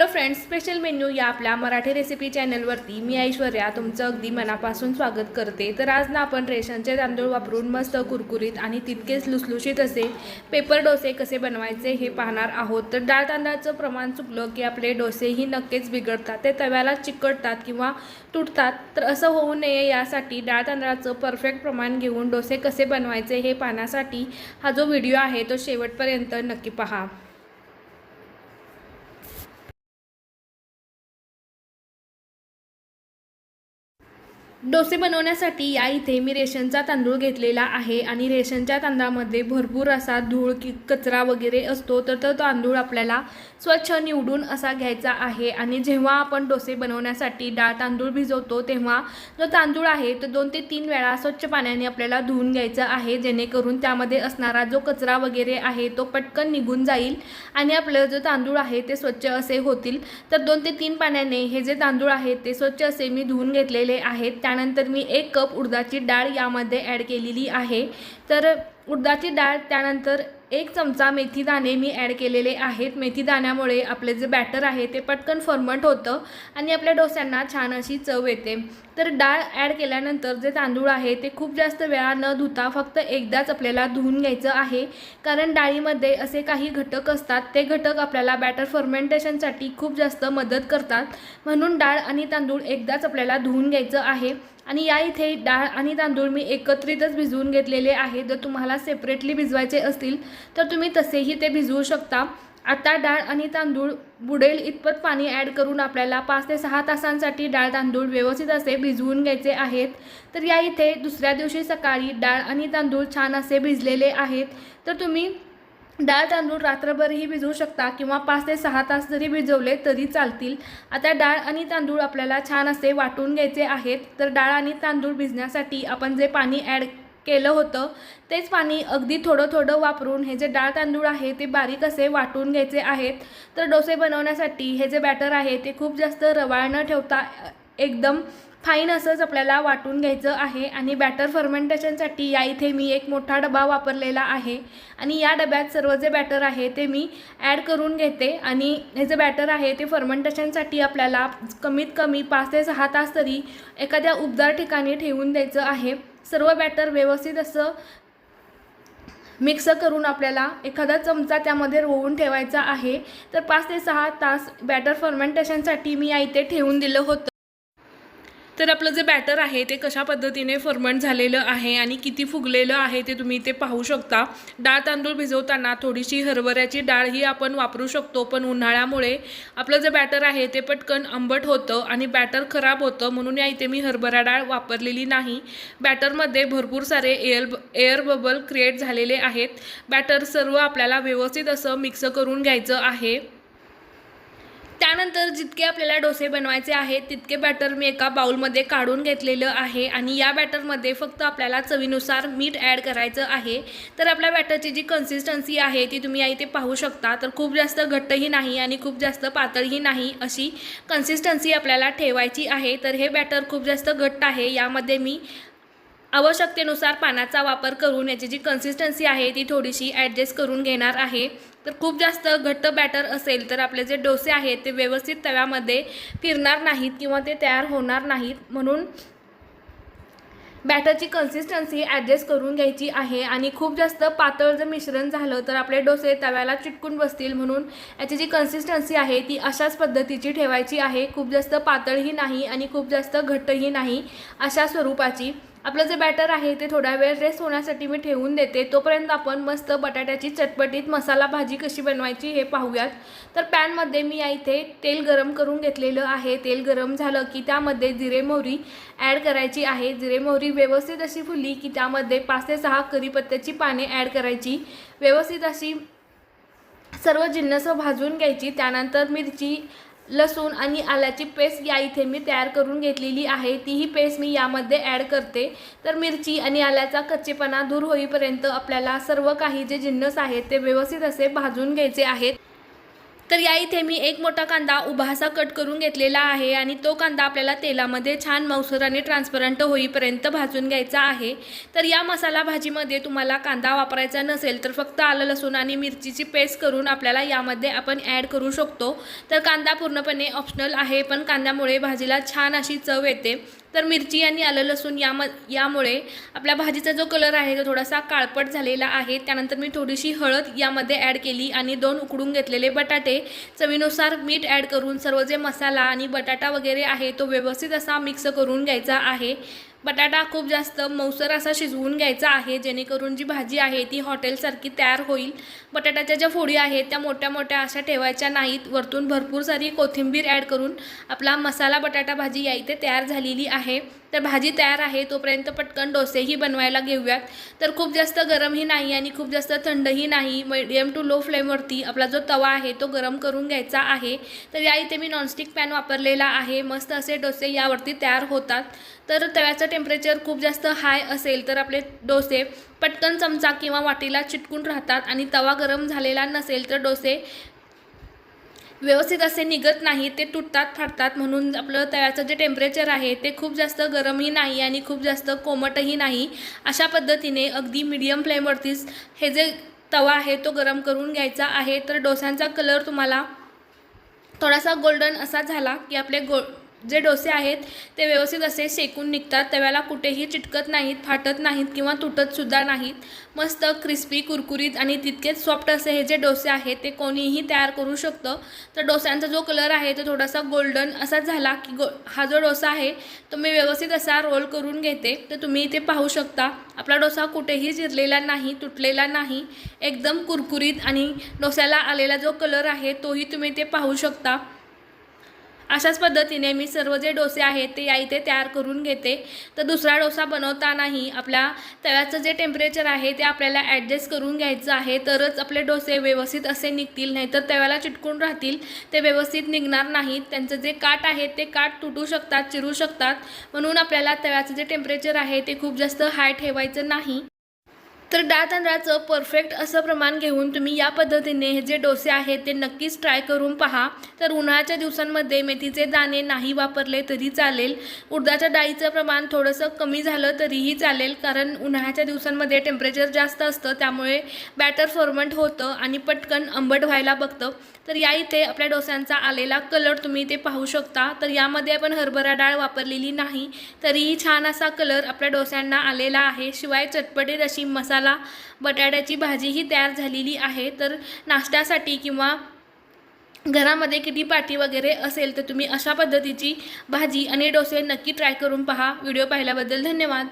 Hello friends special menu या आपल्या Marathi recipe चॅनलवरती मी ऐश्वर्या तुमचं अगदी मनापासून स्वागत करते. तर आज ना आपण रेशनचे तांदूळ वापरून मस्त कुरकुरीत आणि तितकेच लुसलुशीत असे पेपर डोसे कसे बनवायचे हे पाहणार आहोत. तर डाळ तांदळाचं प्रमाण चुकलं की आपले डोसेही नक्कीच बिघडतात. ते तव्याला चिकटतात किंवा तुटतात. तर असं होऊ नये यासाठी डाळ तांदळाचं परफेक्ट प्रमाण घेऊन डोसे कसे बनवायचे हे पाहण्यासाठी हा जो व्हिडिओ आहे तो शेवटपर्यंत नक्की पहा. डोसे बनवण्यासाठी या इथे मी रेशनचा तांदूळ घेतलेला आहे आणि रेशनच्या तांदळामध्ये भरपूर असा धूळ की कचरा वगैरे असतो तर तो तांदूळ आपल्याला स्वच्छ निवडून असा घ्यायचा आहे. आणि जेव्हा आपण डोसे बनवण्यासाठी डाळ तांदूळ भिजवतो तेव्हा जो तांदूळ आहे तो दोन ते तीन वेळा स्वच्छ पाण्याने आपल्याला धुवून घ्यायचा आहे. जेणेकरून त्यामध्ये असणारा जो कचरा वगैरे आहे तो पटकन निघून जाईल आणि आपलं जो तांदूळ आहे ते स्वच्छ असे होतील. तर दोन ते तीन पाण्याने हे जे तांदूळ आहेत ते स्वच्छ असे मी धुवून घेतलेले आहेत. त्यानंतर मी एक कप उडदाची डाळ यामध्ये ॲड केलेली आहे. तर उडदाची डाळ त्यानंतर एक चमचा मेथी दाणे मी ॲड केलेले आहेत. मेथी दाण्यामुळे आपले जे बॅटर आहे ते पटकन फर्मंट होतं आणि आपल्या डोस्यांना छान अशी चव येते. तर डाळ ॲड केल्यानंतर जे तांदूळ आहे ते खूप जास्त वेळा न धुता फक्त एकदाच आपल्याला धुवून घ्यायचं आहे. कारण डाळीमध्ये असे काही घटक असतात ते घटक आपल्याला बॅटर फर्मेंटेशनसाठी खूप जास्त मदत करतात. म्हणून डाळ आणि तांदूळ एकदाच आपल्याला धुवून घ्यायचं आहे. आणि या इथे डाळ आणि तांदूळ मी एकत्रितच भिजवून घेतलेले आहे. जर तुम्हाला सेपरेटली भिजवायचे असतील तर तुम्ही तसेही ते भिजवू शकता. आता डाळ आणि तांदूळ बुडेल इतपत पाणी ॲड करून आपल्याला पाच ते सहा तासांसाठी डाळ तांदूळ व्यवस्थित असे भिजवून घ्यायचे आहेत. तर या इथे दुसऱ्या दिवशी सकाळी डाळ आणि तांदूळ छान असे भिजलेले आहेत. तर तुम्ही डाळ तांदूळ रात्रभरही भिजवू शकता किंवा पाच ते सहा तास जरी भिजवले तरी चालतील. आता डाळ आणि तांदूळ आपल्याला छान असे वाटून घ्यायचे आहेत. तर डाळ आणि तांदूळ भिजण्यासाठी आपण जे पाणी ॲड केलं होतं तेच पाणी अगदी थोडं थोडं वापरून हे जे डाळ तांदूळ आहे ते बारीक असे वाटून घ्यायचे आहेत. तर डोसे बनवण्यासाठी हे जे बॅटर आहे ते खूप जास्त रवाळ न ठेवता एकदम फाईन असंच आपल्याला वाटून घ्यायचं आहे आणि बॅटर फर्मेंटेशनसाठी या इथे मी एक मोठा डबा वापरलेला आहे. आणि या डब्यात सर्व जे बॅटर आहे ते मी ॲड करून घेते. आणि हे जे बॅटर आहे ते फर्मेंटेशनसाठी आपल्याला कमीत कमी पाच ते सहा तास तरी एखाद्या उबदार ठिकाणी ठेवून द्यायचं आहे. सर्व बॅटर व्यवस्थित असं मिक्स करून आपल्याला एखादा चमचा त्यामध्ये रोवून ठेवायचा आहे. तर पाच ते सहा तास बॅटर फर्मेंटेशनसाठी मी या इथे ठेवून दिलं होतं. तर आपलं जे बॅटर आहे ते कशा पद्धतीने फर्मंट झालेलं आहे आणि किती फुगलेलं आहे ते तुम्ही इथे पाहू शकता. डाळ तांदूळ भिजवताना थोडीशी हरभऱ्याची डाळ ही आपण वापरू शकतो पण उन्हाळ्यामुळे आपलं जे बॅटर आहे ते पटकन आंबट होतं आणि बॅटर खराब होतं. म्हणून या इथे मी हरभरा डाळ वापरलेली नाही. बॅटरमध्ये भरपूर सारे एअर एअर बबल क्रिएट झालेले आहेत. बॅटर सर्व आपल्याला व्यवस्थित असं मिक्स करून घ्यायचं आहे. त्यानंतर जितके आपल्याला डोसे बनवायचे आहेत तितके बॅटर मी एका बाउलमध्ये काढून घेतलेलं आहे. आणि या बॅटरमध्ये फक्त आपल्याला चवीनुसार मीठ ॲड करायचं आहे. तर आपल्या बॅटरची जी कन्सिस्टन्सी आहे ती तुम्ही या इथे पाहू शकता. तर खूप जास्त घट्टही नाही आणि खूप जास्त पातळही नाही अशी कन्सिस्टन्सी आपल्याला ठेवायची आहे. तर हे बॅटर खूप जास्त घट्ट आहे. यामध्ये मी आवश्यकतेनुसार पाण्याचा वापर करून याची जी कन्सिस्टन्सी आहे ती थोडीशी ॲडजस्ट करून घेणार आहे. तर खूप जास्त घट्ट बॅटर असेल तर आपले जे डोसे आहेत ते व्यवस्थित तव्यामध्ये फिरणार नाहीत किंवा ते तयार होणार नाहीत. म्हणून बॅटरची कन्सिस्टन्सी ॲडजस्ट करून घ्यायची आहे आणि खूप जास्त पातळ जर मिश्रण झालं तर आपले डोसे तव्याला चिटकून बसतील. म्हणून याची जी कन्सिस्टन्सी आहे ती अशाच पद्धतीची ठेवायची आहे. खूप जास्त पातळही नाही आणि खूप जास्त घट्टही नाही अशा स्वरूपाची. आपलं जे बॅटर आहे ते थोडा वेळ रेस्ट होण्यासाठी मी ठेवून देते. तोपर्यंत आपण मस्त बटाट्याची चटपटीत मसाला भाजी कशी बनवायची हे पाहूयात. तर पॅनमध्ये मी या इथे तेल गरम करून घेतलेलं आहे. तेल गरम झालं की त्यामध्ये जिरे मोहरी ॲड करायची आहे. जिरे मोहरी व्यवस्थित अशी फुली की त्यामध्ये पाच ते सहा करीपत्त्याची पाने ॲड करायची. व्यवस्थित अशी सर्व जिन्नस भाजून घ्यायची. त्यानंतर मिरची लसूण आणि आल्याची पेस्ट या इथे मी तयार करून घेतलेली आहे. तीही पेस्ट मी यामध्ये ॲड करते. तर मिरची आणि आल्याचा कच्चेपणा दूर होईपर्यंत आपल्याला सर्व काही जे जिन्नस आहेत ते व्यवस्थित असे भाजून घ्यायचे आहेत. तर या इथे मी एक मोठा कांदा उभासा कट करून घेतलेला आहे आणि तो कांदा आपल्याला तेलामध्ये छान मौसर आणि ट्रान्सपरंट होईपर्यंत भाजून घ्यायचा आहे. तर या मसाला भाजीमध्ये तुम्हाला कांदा वापरायचा नसेल तर फक्त आलं लसूण आणि मिरचीची पेस्ट करून आपल्याला यामध्ये आपण ॲड करू शकतो. तर कांदा पूर्णपणे ऑप्शनल आहे पण कांद्यामुळे भाजीला छान अशी चव येते. तर मिरची आणि आलं लसूण याम यामुळे आपल्या भाजीचा जो कलर आहे तो थोडासा काळपट झालेला आहे. त्यानंतर मी थोडीशी हळद यामध्ये ॲड केली आणि दोन उकडून घेतलेले बटाटे. चवीनुसार मीठ ॲड करून सर्व जे मसाला आणि बटाटा वगैरे आहे तो व्यवस्थित असा मिक्स करून घ्यायचा आहे. बटाटा खूप जास्त मौसर असा शिजवून घ्यायचा आहे जेणेकरून जी भाजी आहे ती हॉटेलसारखी तयार होईल. बटाट्याच्या ज्या फोडी आहेत त्या मोठ्या मोठ्या अशा ठेवायच्या नाहीत. वरतून भरपूर सारी कोथिंबीर ॲड करून आपला मसाला बटाटा भाजी या इथे तयार झालेली आहे. तर भाजी तयार आहे तोपर्यंत पटकन डोसेही बनवायला घेऊयात. तर खूप जास्त गरमही नाही आणि खूप जास्त थंडही नाही. मिडियम टू लो फ्लेमवरती आपला जो तवा आहे तो गरम करून घ्यायचा आहे. तर या इथे मी नॉनस्टिक पॅन वापरलेला आहे. मस्त असे डोसे यावरती तयार होतात. तर तव्याचं टेम्परेचर खूप जास्त हाय असेल तर आपले डोसे पटकन चमचा किंवा वाटीला चिटकून राहतात. आणि तवा गरम झालेला नसेल तर डोसे व्यवस्थित असे निघत नाही ते तुटतात फाटतात म्हणून आपलं तव्याचं जे टेम्परेचर आहे ते खूप जास्त गरमही नाही आणि खूप जास्त कोमटही नाही. अशा पद्धतीने अगदी मीडियम फ्लेमवरतीच हे जे तवा आहे तो गरम करून घ्यायचा आहे. तर डोस्यांचा कलर तुम्हाला थोडासा गोल्डन असा झाला की आपले गो जे डोसे आहेत ते व्यवस्थित असे शेकून निघतात. तव्याला कुठेही चिटकत नाहीत फाटत नाहीत किंवा तुटतसुद्धा नाहीत. मस्त क्रिस्पी कुरकुरीत आणि तितकेच सॉफ्ट असे हे जे डोसे आहेत ते कोणीही तयार करू शकतं. तर डोस्यांचा जो कलर आहे तो थोडासा गोल्डन असा झाला की गो हा जो डोसा आहे तो मी व्यवस्थित असा रोल करून घेते. तर तुम्ही इथे पाहू शकता आपला डोसा कुठेही चिरलेला नाही तुटलेला नाही. एकदम कुरकुरीत आणि डोस्याला आलेला जो कलर आहे तोही तुम्ही ते पाहू शकता. अशाच पद्धतीने मी सर्व जे डोसे आहेत ते या इथे तयार करून घेते. तर दुसरा डोसा बनवतानाही आपल्या तव्याचं जे टेम्परेचर आहे ते आपल्याला ॲडजस्ट करून घ्यायचं आहे. तरच आपले डोसे व्यवस्थित असे निघतील नाहीतर तव्याला चिटकून राहतील. ते व्यवस्थित निघणार नाहीत. त्यांचं जे काठ आहे ते काठ तुटू शकतात चिरू शकतात. म्हणून आपल्याला तव्याचं जे टेम्परेचर आहे ते खूप जास्त हाय ठेवायचं नाही. तर डाळ तांदळाचं परफेक्ट असं प्रमाण घेऊन तुम्ही या पद्धतीने हे जे डोसे आहेत ते नक्कीच ट्राय करून पहा. तर उन्हाळ्याच्या दिवसांमध्ये मेथीचे दाणे नाही वापरले तरी चालेल. उडदाच्या डाळीचं प्रमाण थोडंसं कमी झालं तरीही चालेल कारण उन्हाळ्याच्या दिवसांमध्ये टेम्परेचर जास्त असतं त्यामुळे बॅटर फॉर्मंट होतं आणि पटकन आंबट व्हायला बघतं. तर या इथे आपल्या डोस्यांचा आलेला कलर तुम्ही ते पाहू शकता. तर यामध्ये आपण हरभरा डाळ वापरलेली नाही तरीही छान असा कलर आपल्या डोस्यांना आलेला आहे. शिवाय चटपटीत अशी मसाला बटाट्याची भाजीही तयार झालेली आहे. तर नाश्त्यासाठी किंवा घरामध्ये किती पाटी वगैरे असेल तर तुम्ही अशा पद्धतीची भाजी आणि डोसे नक्की ट्राय करून पहा. व्हिडिओ पाहिल्याबद्दल धन्यवाद.